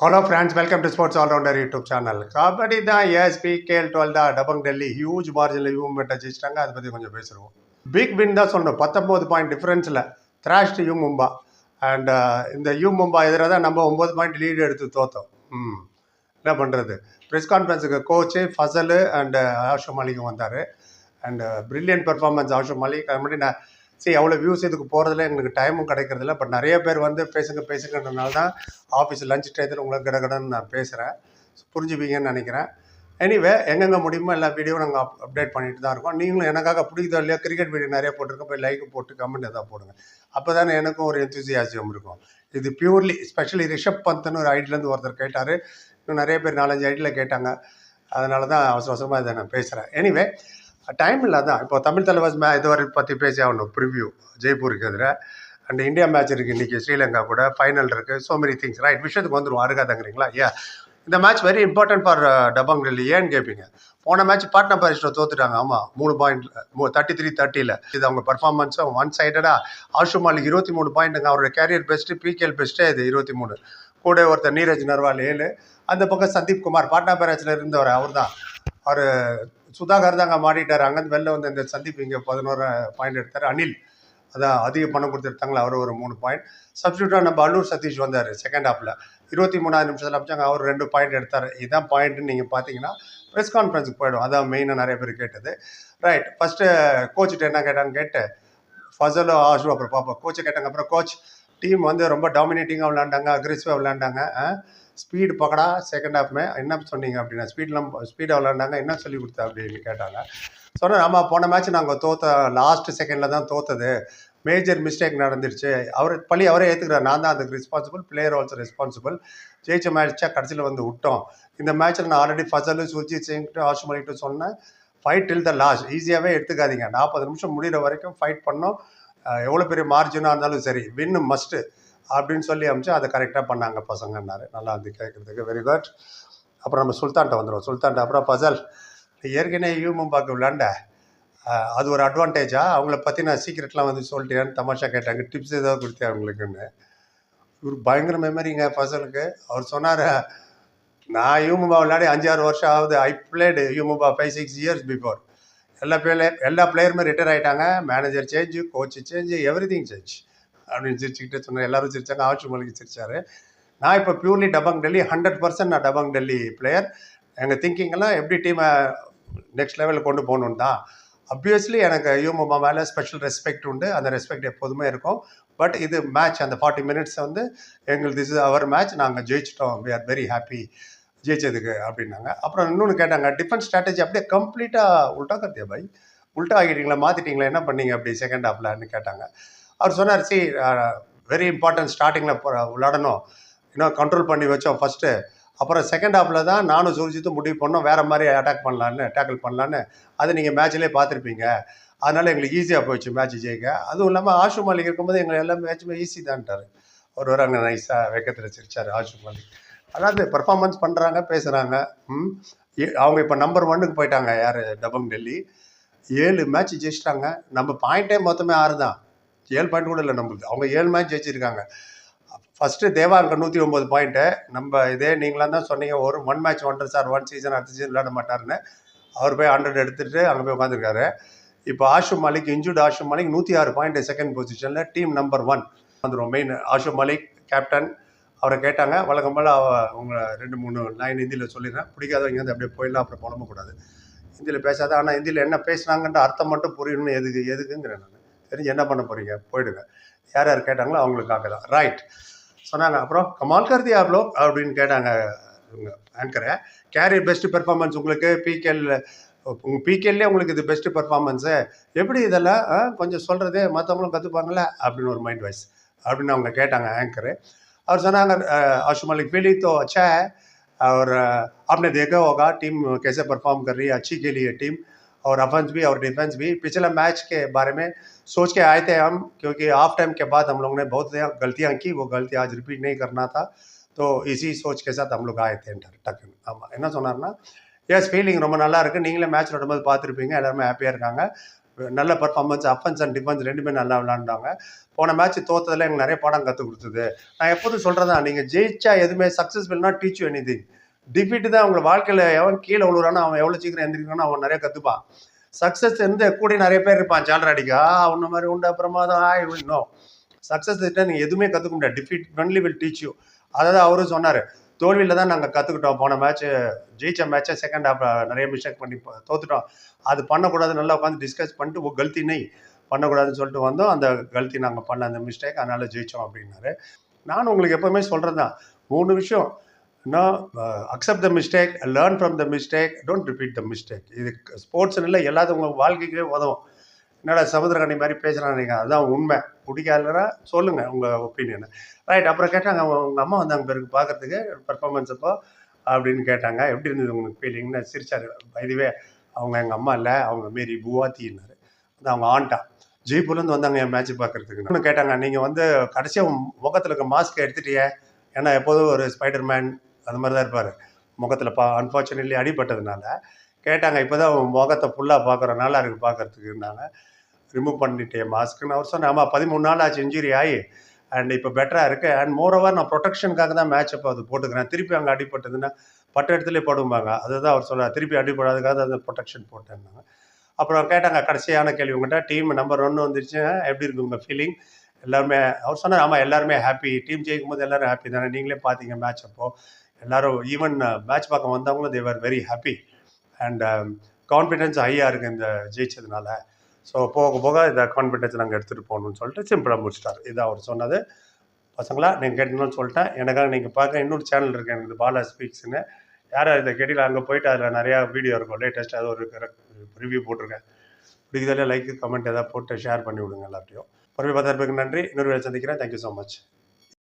Hello friends welcome to sports all rounder YouTube channel kabaddi தான் ASP கேஎல் டுவெல் தான் டபங் டெல்லி ஹியூஜ் மார்ஜினில் யூமெண்ட் அச்சிச்சிட்டாங்க அதை பற்றி கொஞ்சம் பேசுகிறோம் பிக் வின் தான் சொன்னோம் பத்தொம்போது பாயிண்ட் டிஃப்ரென்ஸில் த்ராஷ்ட் யூ மும்பா அண்ட் இந்த யூ மும்பா எதிராக தான் நம்ம ஒம்பது பாயிண்ட் லீடு எடுத்து தோத்தோம். ம். என்ன பண்ணுறது ப்ரெஸ் கான்ஃபரன்ஸுக்கு கோச்சு ஃபசலு அண்டு ஆஷோ மாலிக்கும் வந்தார். And brilliant performance Ashu Malik அது மாதிரி நான் சரி அவ்வளோ வியூஸ் இதுக்கு போகிறதுல எனக்கு டைமும் கிடைக்கிறதில்ல. பட் நிறைய பேர் வந்து பேசுங்க பேசுங்கன்றனால தான் ஆஃபீஸ் லஞ்ச் டயத்தில் உங்களை கடகடன்னு நான் பேசுகிறேன் புரிஞ்சுப்பீங்கன்னு நினைக்கிறேன். எனிவே எங்கெங்கே முடியுமோ எல்லா வீடியோவும் நாங்கள் அப் அப்டேட் பண்ணிட்டு தான் இருக்கோம். நீங்களும் எனக்காக பிடிக்குதோ இல்லையா கிரிக்கெட் வீடியோ நிறைய போட்டிருக்கோம். போய் லைக் போட்டு கமெண்ட் எதாவது போடுங்க. அப்போ தானே எனக்கும் ஒரு எந்தூசியாசியம் இருக்கும். இது பியூர்லி ஸ்பெஷலி ரிஷப் பந்த்னு ஒரு ஐடிலேருந்து ஒருத்தர் கேட்டார். இன்னும் நிறைய பேர் நாலஞ்சு ஐடியில் கேட்டாங்க. அதனால தான் அவசர அவசரமாக இதை நான் பேசுகிறேன் எனிவே டைம் இல்லாதான் இப்போ தமிழ் தலைவாஸ் மே இதுவரை பற்றி பேசி ஆகணும். ப்ரிவ்யூ ஜெய்ப்பூருக்கு எதிராக அண்ட் இந்தியா மேட்ச் இருக்குது இன்றைக்கி ஸ்ரீலங்கா கூட. ஃபைனல் இருக்குது ஸோ மெனி திங்ஸ் ரைட் விஷயத்துக்கு வந்துடும் அருகாதங்கிறீங்களா? ஏ இந்த match very important for Dabang Delhi ஏன்னு கேட்பீங்க போன மேட்ச் பாட்னா பாரிஸ்டோ தோத்துட்டாங்க. ஆமாம் மூணு பாயிண்ட் தேர்ட்டி த்ரீ தேர்ட்டியில் இது அவங்க பர்ஃபார்மன்ஸும் ஒன் சைடடாக ஆஷு மாலிக் இருபத்தி மூணு பாயிண்ட்டுங்க அவரோட கேரியர் பெஸ்ட்டு பிகேஎல் பெஸ்ட்டே இது இருபத்தி மூணு. கூட ஒருத்தர் நீரஜ் நர்வால் ஏழு. அந்த பக்கம் சந்தீப் குமார் பாட்னா பேராஜில் இருந்தவர் அவர் தான் அவர் சுதாகர் தாங்க மாட்டிட்டார். அங்கேருந்து வெளில வந்து இந்த சந்தீப் இங்கே பதினோரு பாயிண்ட் எடுத்தார். அனில் அதான் அதிக பணம் கொடுத்துருத்தாங்களா அவர் ஒரு மூணு பாயிண்ட் சப்ஸ்டியூட்டாக நம்ம அல்லூர் சதீஷ் வந்தார் செகண்ட் ஹாஃபில் இருபத்தி மூணாவது நிமிஷத்தில் அமைச்சாங்க அவர் ரெண்டு பாயிண்ட் எடுத்தார். இதுதான் பாயிண்ட்னு நீங்கள் பார்த்தீங்கன்னா ப்ரெஸ் கான்ஃபரன்ஸுக்கு போயிடும். அதான் மெயினாக நிறைய பேர் கேட்டது. ரைட் ஃபஸ்ட்டு கோச்சுட்டு என்ன கேட்டான்னு கேட்டு ஃபசலோ ஆஷு அப்புறம் பாப்பா கோச்சை கேட்டாங்க. அப்புறம் கோச் டீம் வந்து ரொம்ப டாமினேட்டிங்காக விளாண்டாங்க அக்ரெசிவாக விளாண்டாங்க ஸ்பீடு பக்கடா செகண்ட் ஹாஃப்மே என்ன சொன்னீங்க அப்படின்னா ஸ்பீட்லாம் ஸ்பீடாக விளாண்டாங்க என்ன சொல்லி கொடுத்தா அப்படின்னு கேட்டாங்க. சொன்னால் ஆமாம் போன மேட்ச் நாங்கள் தோத்த லாஸ்ட் செகண்டில் தான் தோத்தது. மேஜர் மிஸ்டேக் நடந்துருச்சு. அவர் பள்ளி அவரே ஏற்றுக்கிறார் நான் தான் அதுக்கு ரெஸ்பான்சிபிள் பிளேயர் ஆல்சோ ரெஸ்பான்சிபிள் ஜெயிச்ச மேட்ச்சா கடைசியில் வந்து விட்டோம். இந்த மேட்ச்சில் நான் ஆல்ரெடி ஃபசலு சுர்ஜித் சிங்ட்டு ஆஷு மலிக்கிட்ட சொன்னேன். ஃபைட் டில் த லாஸ்ட் ஈஸியாகவே எடுத்துக்காதீங்க. நாற்பது நிமிஷம் முடிகிற வரைக்கும் ஃபைட் பண்ணோம். எவ்வளோ பெரிய மார்ஜினாக இருந்தாலும் சரி. வின்னு மஸ்ட்டு அப்படின்னு சொல்லி அமிச்சு அதை கரெக்டாக பண்ணாங்க பசங்கன்னாரு. நல்லா வந்து கேட்குறதுக்கு வெரி குட் அப்புறம் நம்ம சுல்தான்கிட்ட வந்துடுவோம் சுல்தான்கிட்ட அப்புறம் பசல் ஏற்கனவே யூ மும்பாக்கு விளாண்ட அது ஒரு அட்வான்டேஜா அவங்கள பற்றி நான் சீக்கிரட்லாம் வந்து சொல்லிட்டேன்னு தமாஷா கேட்டாங்க. டிப்ஸ் ஏதாவது கொடுத்தேன் அவங்களுக்குன்னு இவர் பயங்கர மெமரிங்க பசலுக்கு. அவர் சொன்னார் நான் யூமுபா விளையாடி அஞ்சாறு வருஷம் ஆகுது. ஐ பிளேடு யூமுபா ஃபைவ் சிக்ஸ் இயர்ஸ் பிஃபோர் எல்லா பிளேயர் எல்லா பிளேயருமே ரிட்டையர் ஆகிட்டாங்க manager change coach change everything change அப்படின்னு சிரிச்சுக்கிட்டு சொன்னேன் எல்லாரும் சிரிச்சாங்க. ஆட்சி மொழிக்கு சிரிச்சாரு. நான் இப்போ purely Dabang Delhi hundred percent நான் டபங் டெல்லி பிளேயர் எங்கள் திங்கிங்கெல்லாம் எப்படி டீமை நெக்ஸ்ட் லெவலில் கொண்டு போகணுன்னு தான். அப்வியஸ்லி எனக்கு யூமோமா மேலே ஸ்பெஷல் ரெஸ்பெக்ட் உண்டு. அந்த ரெஸ்பெக்ட் எப்போதுமே இருக்கும். பட் இது மேட்ச் அந்த ஃபார்ட்டி மினிட்ஸ் வந்து எங்களுக்கு திஸ் இஸ் அவர் மேட்ச் நாங்கள் ஜெயிச்சிட்டோம். வி ஆர் வெரி ஹாப்பி ஜெயிச்சதுக்கு அப்படின்னாங்க. அப்புறம் இன்னொன்று கேட்டாங்க. டிஃபென்ஸ் ஸ்ட்ராட்டஜி அப்படியே கம்ப்ளீட்டாக உல்ட்டா கத்தியா பாய். உல்ட்டா ஆகிட்டீங்களா மாற்றிட்டீங்களா என்ன பண்ணீங்க அப்படி செகண்ட் ஹாஃப்லான்னு கேட்டாங்க. அவர் சொன்னார் சி வெரி இம்பார்ட்டன்ட் ஸ்டார்டிங்கில் விளாடணும் இன்னும் கண்ட்ரோல் பண்ணி வச்சோம் ஃபஸ்ட்டு அப்புறம் செகண்ட் ஹாஃபில் தான் நானும் சுருஜித்தும் முடிவு பண்ணோம். வேறு மாதிரி அட்டாக் பண்ணலான்னு டேக்கிள் பண்ணலான்னு. அது நீங்கள் மேட்ச்லேயே பார்த்துருப்பீங்க. அதனால் எங்களுக்கு ஈஸியாக போயிடுச்சு மேட்ச் ஜெயிக்க. அதுவும் இல்லாமல் ஆஷு மாலிக் இருக்கும்போது எங்களை எல்லா மேட்சுமே ஈஸி தான்ட்டார் ஒரு ஒரு அங்கே நைஸாக வெக்கத்தில் சிரிச்சார் ஆஷு மாலிக் அதாவது பெர்ஃபார்மன்ஸ் பண்ணுறாங்க பேசுகிறாங்க ம். அவங்க இப்போ நம்பர் ஒன்னுக்கு போயிட்டாங்க யார்? டபங் டெல்லி. ஏழு மேட்ச் ஜெயிச்சிட்டாங்க. நம்ம பாயிண்ட்டே மொத்தமே ஆறு தான் ஏழு பாயிண்ட் கூட இல்லை நம்மளுக்கு. அவங்க ஏழு மேட்ச் ஜெயிச்சிருக்காங்க. ஃபஸ்ட்டு தேவா நூற்றி ஒம்பது பாயிண்ட்டு நம்ம இதே நீங்களாம் தான் சொன்னீங்க ஒரு ஒன் மேட்ச் ஒன்றரை சார் ஒன் சீசன் அடுத்த சீசன் விளையாட மாட்டாருன்னு. அவர் போய் ஹண்ட்ரட் எடுத்துகிட்டு அங்கே போய் உட்காந்துருக்காரு இப்போ ஆஷு மாலிக் இன்ஜூர்டு ஆஷு மாலிக் நூற்றி ஆறு பாயிண்ட் செகண்ட் பொசிஷனில் டீம் நம்பர் ஒன் வந்துடும் மெயின் ஆஷு மாலிக் கேப்டன் அவரை கேட்டாங்க வழக்கம் போல் அவங்க ரெண்டு மூணு லைன் ஹிந்தியில் சொல்லிடுறேன். பிடிக்காதவங்க வந்து அப்படியே போயிடலாம் அப்புறம் புலம்பக்கூடாது. ஹிந்தியில் பேசாத ஆனால் ஹிந்தியில் என்ன பேசுனாங்கன்ற அர்த்தம் மட்டும் புரியணும்னு எதுக்கு எதுக்குங்கிறேன் நான். தெரிஞ்சு என்ன பண்ண போகிறீங்க போயிடுங்க யார் யார் கேட்டாங்களோ அவங்களுக்காக தான் ரைட் சொன்னாங்க அப்புறம் கமால் கருதி ஆப்லோ அப்படின்னு கேட்டாங்க இவங்க ஆங்கரை கேரியர் பெஸ்ட் பெர்ஃபார்மன்ஸ் உங்களுக்கு பிகேல் உங்கள் பிகேல்லே உங்களுக்கு இது பெஸ்ட் பெர்ஃபார்மன்ஸு எப்படி இதெல்லாம் ஆ, கொஞ்சம் சொல்கிறது மற்றவங்களும் கற்றுப்பாங்களே அப்படின்னு ஒரு மைண்ட் வாய்ஸ் அப்படின்னு அவங்க கேட்டாங்க ஆங்கரு அவர் சொன்னாங்க आशु मलिक पहली तो अच्छा है और अ, आपने देखा होगा टीम कैसे परफॉर्म कर रही है अच्छी के लिए टीम और अफेंस भी और डिफेंस भी पिछले मैच के बारे में सोच के आए थे हम क्योंकि हाफ टाइम के बाद हम लोगों ने बहुत गलतियां की वो गलती आज रिपीट नहीं करना था तो इसी सोच के साथ हम लोग आए थे டக்குன்னு ஆமாம் என்ன சொன்னார்னா எஸ் ஃபீலிங் ரொம்ப நல்லா இருக்குது நீங்களே மேட்ச் விடும்போது பார்த்துருப்பீங்க எல்லாருமே ஹாப்பியாக இருக்காங்க நல்ல பர்ஃபார்மன்ஸ் அஃபென்ஸ் அண்ட் டிஃபென்ஸ் ரெண்டுமே நல்லா விளாண்டாங்க போன மேட்ச் தோத்ததில் எங்களுக்கு நிறைய பாடம் கற்றுக் கொடுத்தது நான் எப்போதும் சொல்கிறதா நீங்கள் ஜெயிச்சா எதுவுமே சக்ஸஸ்ஃபுல்னா டீச் யூ எனி டிஃபீட் தான் அவங்க வாழ்க்கையில் எவன் கீழே விழுறானோ அவன் எவ்வளோ சீக்கிரம் எந்திரிக்கிறானோ அவன் நிறைய கற்றுப்பான் சக்ஸஸ் இருந்து கூட நிறைய பேர் இருப்பான். ஜாலர் அடிக்கா உன்ன மாதிரி உண்டு பிரமாதம் ஆய் இன்னும் சக்ஸஸ் நீங்கள் எதுவுமே கற்றுக்க முடியாது. Defeat only will teach you அதாவது அவரும் சொன்னார். தோல்வியில் தான் நாங்கள் கற்றுக்கிட்டோம் போன மேட்ச் ஜெயிச்ச மேட்ச்சை செகண்ட் ஹாஃப் நிறைய மிஸ்டேக் பண்ணி தோத்துட்டோம். அது பண்ணக்கூடாது நல்லா உட்காந்து டிஸ்கஸ் பண்ணிட்டு "ஓ, கல்தி நெய் பண்ணக்கூடாதுன்னு சொல்லிட்டு வந்தோம். அந்த கல்த்தி நாங்கள் பண்ண அந்த மிஸ்டேக் அதனால் ஜெயித்தோம் அப்படின்னாரு. நான் உங்களுக்கு எப்போவுமே சொல்கிறது தான் மூணு விஷயம். இன்னும் accept the mistake learn from the mistake don't repeat the mistake இது ஸ்போர்ட்ஸ் இல்லை எல்லாத்துக்கும் உங்கள் வாழ்க்கைக்கே உதவும். என்னடா சமுத்திரக்கணி மாதிரி பேசுகிறாங்க அதுதான் உண்மை. பிடிக்காதுன்னா சொல்லுங்கள் உங்கள் ஒப்பீனியனை ரைட் அப்புறம் கேட்டாங்க உங்கள் அம்மா வந்தாங்க பிறகு பார்க்குறதுக்கு பெர்ஃபார்மன்ஸ் அப்போ அப்படின்னு கேட்டாங்க. எப்படி இருந்தது உங்களுக்கு ஃபீலிங்னு சிரிச்சாரு? இதுவே அவங்க எங்கள் அம்மா இல்லை அவங்க மாரி புவாத்தின்னாரு. அது அவங்க ஆண்டா ஜெய்ப்பூர்லேருந்து வந்தாங்க என் மேட்ச் பார்க்குறதுக்கு. இன்னும் கேட்டாங்க நீங்கள் வந்து கடைசியாக முகத்தில் இருக்க மாஸ்க் எடுத்துட்டியே. ஏன்னா எப்போதும் ஒரு ஸ்பைடர் மேன் அந்த மாதிரி தான் இருப்பார். முகத்தில் பா அன்ஃபார்ச்சுனேட்லி அடிபட்டதுனால. கேட்டாங்க இப்போ தான் முகத்தை ஃபுல்லாக பார்க்குறோம் நல்லா இருக்குது பார்க்கறதுக்குன்னாங்க. ரிமூவ் பண்ணிட்டேன் மாஸ்க்குன்னு அவர் சொன்னேன் ஆமாம் பதிமூணு நாள் ஆச்சு இன்ஜுரி ஆகி அண்ட் இப்போ பெட்டராக இருக்குது அண்ட் மோரோவர் நான் ப்ரொடெக்ஷனுக்காக தான் மேட்ச் அப்போ அது போட்டுக்கிறேன். திருப்பி அங்கே அடிபட்டதுன்னா பட்ட இடத்துல போடுவாங்க அதுதான் அவர் சொன்னார். திருப்பி அடிபடாதுக்காக அந்த ப்ரொடெக்ஷன் போட்டேன்னாங்க. அப்புறம் கேட்டாங்க கடைசியான கேள்வி உங்கள்கிட்ட டீம் நம்பர் ஒன்று வந்துருச்சு. எப்படி இருக்கு உங்கள் ஃபீலிங் எல்லாருமே அவர் சொன்னார் ஆமாம் எல்லாருமே ஹாப்பி டீம் ஜெயிக்கும் போது எல்லாரும் ஹாப்பி தானே. நீங்களே பார்த்தீங்க மேட்ச் அப்போ. எல்லாரும் ஈவன் மேட்ச் uh, பார்க்க வந்தவங்களும் they were very happy and confidence ஹையாக இருக்குது இந்த ஜெயிச்சதுனால. ஸோ போக போக இந்த கான்ஃபிடென்ஸ் நாங்கள் எடுத்துகிட்டு போகணும்னு சொல்லிட்டு சிம்பிளாக முடிச்சிட்டார். இது அவர் சொன்னது. பசங்களா நீங்கள் கேட்டணும்னு சொல்லிட்டேன். எனக்காக நீங்கள் பார்க்க இன்னொரு சேனல் இருக்கு எனக்கு பாலா ஸ்பீக்ஸ்னு யார் இதை கேட்டீங்களா அங்கே போயிட்டு அதில் நிறையா வீடியோ இருக்கும். லேட்டஸ்ட் அது ஒரு ரிவ்யூ போட்டிருக்கேன். பிடிக்குதாலே லைக் கமெண்ட் எதாவது போட்டு ஷேர் பண்ணி விடுங்க எல்லாத்தையும் பொறுமை பார்த்து நன்றி. இன்னொரு வேலை சந்திக்கிறேன். Thank you so much